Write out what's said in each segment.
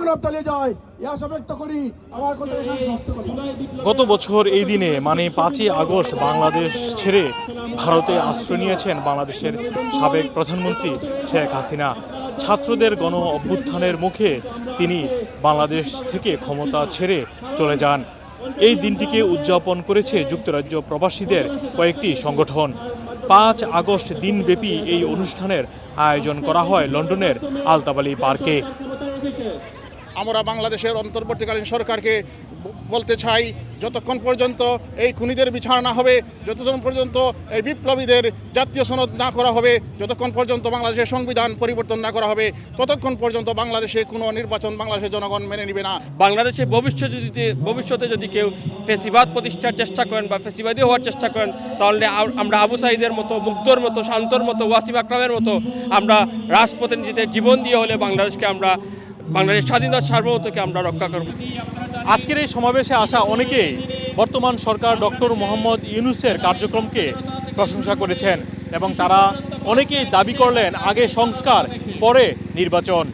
সংগ্রাম চালিয়ে যায় গত বছর এই দিনে মানে পাঁচই আগস্ট, বাংলাদেশ ছেড়ে ভারতে আশ্রয় নিয়েছেন বাংলাদেশের সাবেক প্রধানমন্ত্রী শেখ হাসিনা। ছাত্রদের গণ অভ্যুত্থানের মুখে তিনি বাংলাদেশ থেকে ক্ষমতা ছেড়ে চলে যান। এই দিনটিকে উদযাপন করেছে যুক্তরাজ্য প্রবাসীদের কয়েকটি সংগঠন। পাঁচ আগস্ট দিনব্যাপী এই অনুষ্ঠানের আয়োজন করা হয় লন্ডনের আলতাবালি পার্কে। আমরা বাংলাদেশের অন্তর্বর্তীকালীন সরকারকে বলতে চাই, যতক্ষণ পর্যন্ত এই খুনিদের বিচার না হবে, যতক্ষণ পর্যন্ত এই বিপ্লবীদের জাতীয় সনদ না করা হবে, যতক্ষণ পর্যন্ত বাংলাদেশের সংবিধান পরিবর্তন না করা হবে, ততক্ষণ পর্যন্ত বাংলাদেশে কোনো নির্বাচন বাংলাদেশের জনগণ মেনে নেবে না। বাংলাদেশে ভবিষ্যতে যদি ভবিষ্যতে যদি কেউ ফেসিবাদ প্রতিষ্ঠার চেষ্টা করেন বা ফেসিবাদী হওয়ার চেষ্টা করেন, তাহলে আমরা আবু সাইদের মতো, মুক্তর মতো, শান্তর মতো, ওয়াসিম আকরামের মতো আমরা রাজপথে নিজেদের জীবন দিয়ে হলে বাংলাদেশকে আমরা বাংলাদেশ স্বাধীনতা সার্বভৌমত্বকে আমরা রক্ষা করব। আজকের এই সমাবেশে আসা অনেকেই বর্তমান সরকার ডক্টর মোহাম্মদ ইউনুসের কার্যক্রমকে প্রশংসা করেছেন এবং তারা অনেকেই দাবি করলেন আগে সংস্কার পরে নির্বাচন।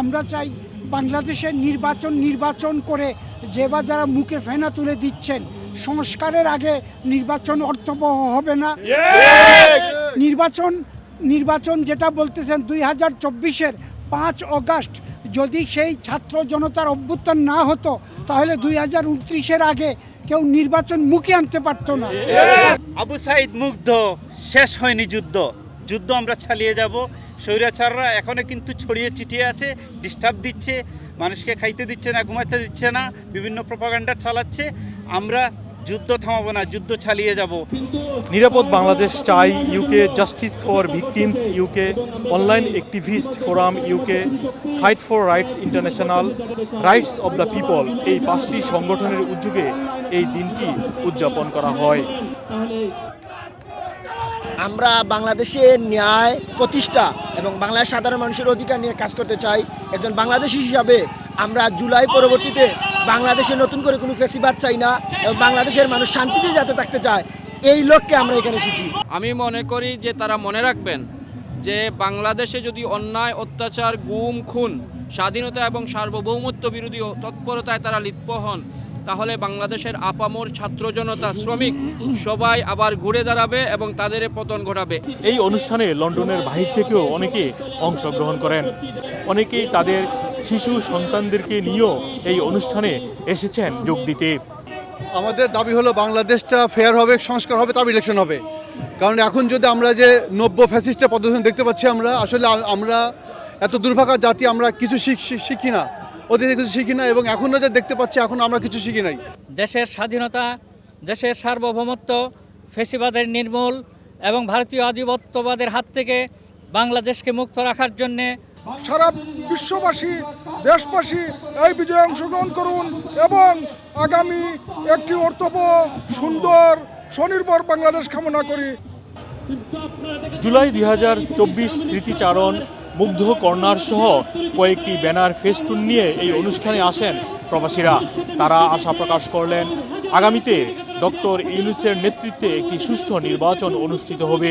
আমরা চাই বাংলাদেশের নির্বাচন নির্বাচন করে যে বা যারা মুখে ফেনা তুলে দিচ্ছেন সংস্কারের আগে নির্বাচন অর্থবহ হবে না। নির্বাচন নির্বাচন যেটা বলতেছেন দুই হাজার চব্বিশের পাঁচ অগাস্ট যদি সেই ছাত্র জনতার অভ্যুত্থান না হতো, তাহলে দুই হাজার উনত্রিশের আগে কেউ নির্বাচন মুখে আনতে পারতো না। আবু সাইদ মুগ্ধ, শেষ হয়নি যুদ্ধ। যুদ্ধ আমরা চালিয়ে যাব। স্বৈরাচাররা এখনও কিন্তু ছড়িয়ে ছিটিয়ে আছে ডিস্টার্ব দিচ্ছে, মানুষকে খাইতে দিচ্ছে না, ঘুমাইতে দিচ্ছে না, বিভিন্ন প্রপাগান্ডা চালাচ্ছে। আমরা যুদ্ধ থামাবো না যুদ্ধ চালিয়ে যাব। নিরাপদ বাংলাদেশ চাই UK justice for victims UK online activist forum UK fight for rights international rights of the people এই পাঁচটি সংগঠনের উদ্যোগে এই দিনটি উদযাপন করা হয়। আমরা বাংলাদেশের ন্যায় প্রতিষ্ঠা এবং বাংলাদেশ সাধারণ মানুষের অধিকার নিয়ে কাজ করতে চাই। একজন বাংলাদেশি হিসাবে আমরা জুলাই পরবর্তীতে বাংলাদেশে নতুন করে কোনো ফেসিবাদ চাই না এবং বাংলাদেশের মানুষ শান্তিতে যাতে থাকতে চায় এই লক্ষ্যে আমরা এখানে এসেছি। আমি মনে করি যে তারা মনে রাখবেন যে বাংলাদেশে যদি অন্যায় অত্যাচার গুম খুন স্বাধীনতা এবং সার্বভৌমত্ব বিরোধী তৎপরতায় তারা লিপ্ত হন তাহলে বাংলাদেশের আপামর ছাত্র জনতা শ্রমিক সবাই আবার ঘুরে দাঁড়াবে এবং তাদের পতন ঘটাবে। এই অনুষ্ঠানে লন্ডনের বাহির থেকেও অনেকে অংশগ্রহণ করেন। অনেকেই তাদের শিশু সন্তানদেরকে নিয়েও এই অনুষ্ঠানে এসেছেন যোগ দিতে। আমাদের দাবি হলো বাংলাদেশটা ফেয়ার হবে সংস্কার হবে তারপর ইলেকশন হবে। কারণ এখন যদি আমরা যে নব্য ফ্যাসিস্টের পদ্ধতি দেখতে পাচ্ছি আমরা আসলে আমরা এত দুর্ভাগা জাতি আমরা কিছু শিখ না। ওদের কিছু শিখি না এবং এখনও যে দেখতে পাচ্ছি এখন আমরা কিছু শিখি নাই। দেশের স্বাধীনতা দেশের সার্বভৌমত্ব ফেসিবাদের নির্মূল এবং ভারতীয় আধিপত্যবাদের হাত থেকে বাংলাদেশকে মুক্ত রাখার জন্যে সারা বিশ্ববাসী, দেশবাসী এই বিজয়ে অংশগ্রহণ করুন এবং আগামী একটি অর্থব, সুন্দর, স্বনির্ভর বাংলাদেশ কামনা করি। জুলাই দুই হাজার চব্বিশ স্মৃতিচারণ মুগ্ধ কর্নার সহ কয়েকটি ব্যানার ফেস্টুন নিয়ে এই অনুষ্ঠানে আসেন প্রবাসীরা। তারা আশা প্রকাশ করলেন, আগামীতে ডক্টর ইউনুসের নেতৃত্বে একটি সুষ্ঠু নির্বাচন অনুষ্ঠিত হবে।